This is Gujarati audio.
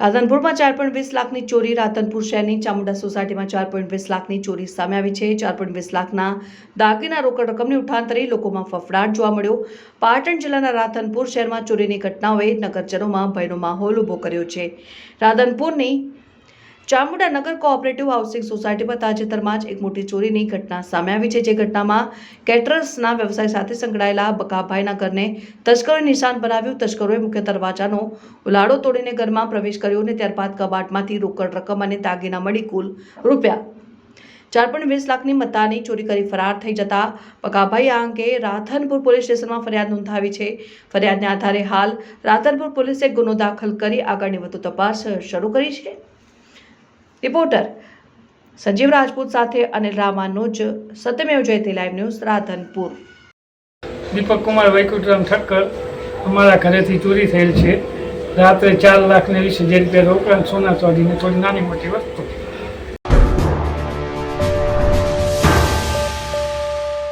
રાધનપુરમાં ચાર પોઈન્ટ વીસ લાખની ચોરી, રાધનપુર શહેરની ચામુંડા સોસાયટીમાં ચાર પોઈન્ટ વીસ લાખની ચોરી સામે આવી છે. ચાર પોઈન્ટ વીસ લાખના દાગીના રોકડ રકમની ઉઠાંતરી લોકોમાં ફફડાટ જોવા મળ્યો. પાટણ જિલ્લાના રાધનપુર શહેરમાં ચોરીની ઘટનાઓએ નગરજનોમાં ભયનો માહોલ ઊભો કર્યો છે. રાધનપુરની ચામુંડા નગર કોઓપરેટિવ હાઉસિંગ સોસાયટીમાં તાજેતરમાં જ એક મોટી ચોરીની ઘટના સામે આવી છે, જે ઘટનામાં કેટરર્સના વ્યવસાય સાથે સંકળાયેલા બકાભાઈના ઘરને તસ્કરોએ નિશાન બનાવ્યું. તસ્કરોએ મુખ્ય દરવાજાનો ઉલાડો તોડીને ઘરમાં પ્રવેશ કર્યો અને ત્યારબાદ કબાટમાંથી રોકડ રકમ અને દાગીના મળી કુલ રૂપિયા ચાર પોઈન્ટ વીસ લાખની મત્તાની ચોરી કરી ફરાર થઈ જતા પકાભાઈ આ અંગે રાધનપુર પોલીસ સ્ટેશનમાં ફરિયાદ નોંધાવી છે. ફરિયાદને આધારે હાલ રાધનપુર પોલીસે ગુનો દાખલ કરી આગળની વધુ તપાસ શરૂ કરી છે. રિપોર્ટર સંજીવ રાજપૂત સાથે અનિલ રામાનુજ, સત્યમેવ જયતી લાઈવ ન્યૂઝ રાધનપુર. દીપક કુમાર, વૈકુંઠરામ ઠક્કર અમારા ઘરેથી ચોરી થયેલ છે. રાત્રે ચાર લાખ ને વીસ હજાર રૂપિયા રોકડા સોના ચોરીને થોડી નાની મોટી વસ્તુ.